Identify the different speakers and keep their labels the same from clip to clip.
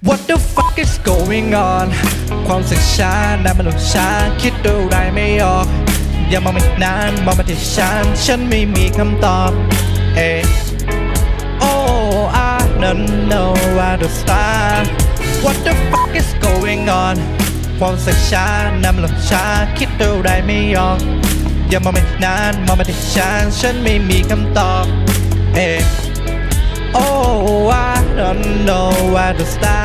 Speaker 1: What the fuck is going on ความสึกช้านั้นมันหลงช้าคิดอะไรไม่ออก อย่ามองมันนานมองมาที่ฉัน ฉันไม่มีคำตอบ เอ Oh I don't know where to start What the fuck is going on ความสึกช้านั้นมันหลงช้าคิดอะไรไม่ออก อย่ามองมันนานมองมาที่ฉัน ฉันไม่มีคำตอบ เอ Oh I don't know where to start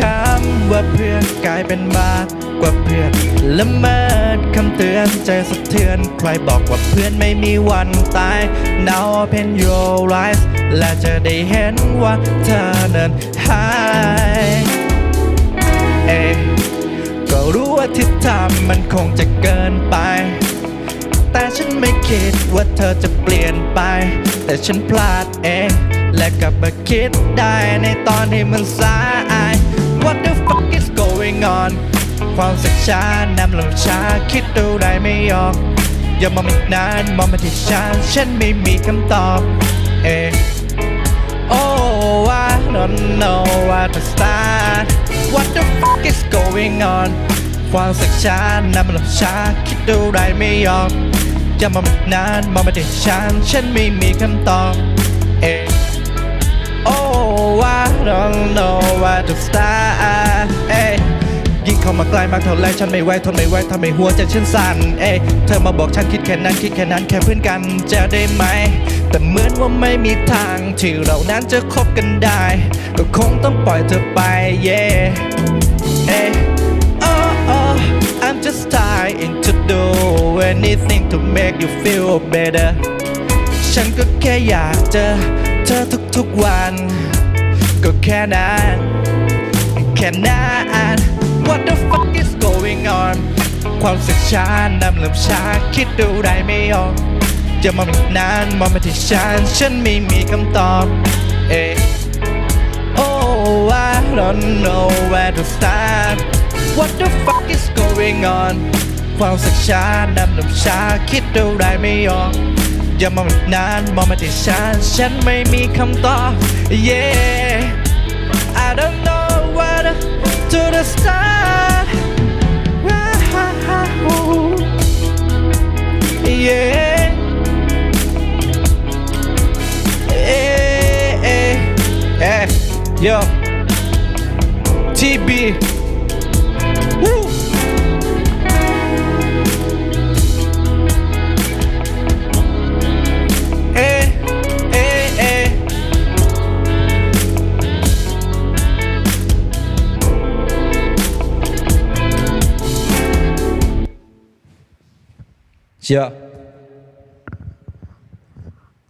Speaker 1: คำว่าเพื่อนกลายเป็นมากกว่าเพื่อนละเมิดคำเตือนใจสะเทือน ใครบอกว่าเพื่อนไม่มีวันตาย Now open your eyes และจะได้เห็นว่าเธอนั้นหายเอะก็รู้ว่าที่ทำมันคงจะเกินไป แต่ฉันไม่คิดว่าเธอจะเปลี่ยนไป แต่ฉันพลาดเองและกลับมาคิดได้ในตอนที่มันสาย What the fuck is going on ความสักช้านำลงช้าคิดอะไรไม่ออก อย่ามองอีกนานมองมาที่ฉันฉันไม่มีคำตอบ เอ Oh I don't know where to start What the fuck is going on ความสักช้านำลงช้าคิดอะไรไม่ออก อย่ามองอีกนานมองมาที่ฉันฉันไม่มีคำตอบ เอ Oh I don't know where to start เข้ามาใกล้มากเท่าไรฉันไม่ไหวทนไม่ไหวทำให้หัวใจฉันสั่นเอ้เธอมาบอกฉันคิดแค่นั้นคิดแค่นั้นแค่เพื่อนกันจะได้ไหม แต่เหมือนว่าไม่มีทางที่เรานั้นจะคบกันได้ ก็คงต้องปล่อยเธอไป yeah เอ้ย oh oh I'm just trying to do anything to make you feel better ฉันก็แค่อยากเจอเธอทุกๆวัน ก็แค่นั้น แค่นั้น What the fuck is going on ความสึกช้านำเริ่มช้าคิดดูได้ไม่ออกจะมองอีกนานมองมาที่ฉันฉันไม่มีคำตอบเอ Oh I don't know where to start What the fuck is going on ความสึกช้านำเริ่มช้าคิดดูได้ไม่ออกอย่ามองอีกนานมองมาที่ฉันฉันไม่มีคำตอบ Yeah I don't know where to the start. Yeah. Eh, eh, eh, yo. TB Yeah.